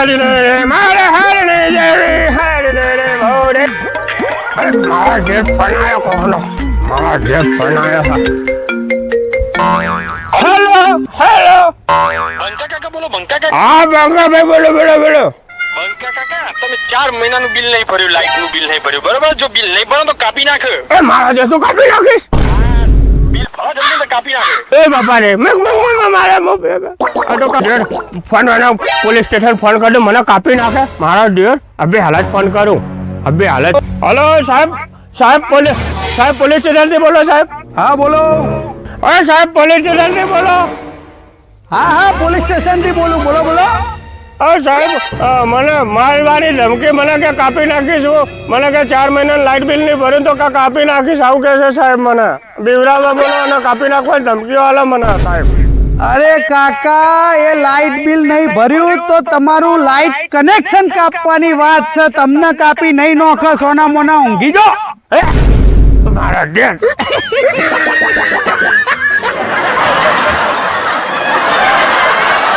હરણે મારે હરણે જેવી હરણે રે ભોરે અરે મારા જેઠ બનાયો કોનો મારા જેઠ બનાયો હેલો હેલો. બંકા કાકા બોલો બંકા કાકા. હા બંગાભાઈ બોલો બોલો બોલો. બંકા કાકા તમે ચાર મહિનાનું બિલ નહીં ભર્યું લાઇટનું બિલ નહીં ભર્યું. બરોબર? જો બિલ નહીં ભરો તો કાપી નાખ. એ મારા જેઠું કાપી નાખીશ? એ બાપા રે મેં મારે તો ફોન વાળા પોલીસ સ્ટેશન ફોન કરી મને કાપી નાખે. મારા ડિયર અભી હાલત ફોન કરું. અભી હાલત હલો સાહેબ સાહેબ પોલીસ સાહેબ પોલીસ સ્ટેશનથી બોલો સાહેબ. હા બોલો. અરે સાહેબ પોલીસ સ્ટેશનથી બોલો. હા હા પોલીસ સ્ટેશનથી બોલું. બોલો બોલો. અરે સાહેબ મને માલવાળી ધમકી મને કે કાપી નાખીશું મને કે ચાર મહિના લાઇટ બિલ નહીં ભર્યું તો કા કાપી નાખીશ. આવું કહે છે સાહેબ મને. બીવરાવા બોલો અને કાપી નાખવાની ધમકીઓ આલે મને સાહેબ. અરે કાકા એ લાઇટ બિલ નહીં ભર્યું તો તમારું લાઇટ કનેક્શન કાપવાની વાત છે. તમને કાપી નહીં નોખે સોના મોના ઊંઘી જો હે? મારા ડેડ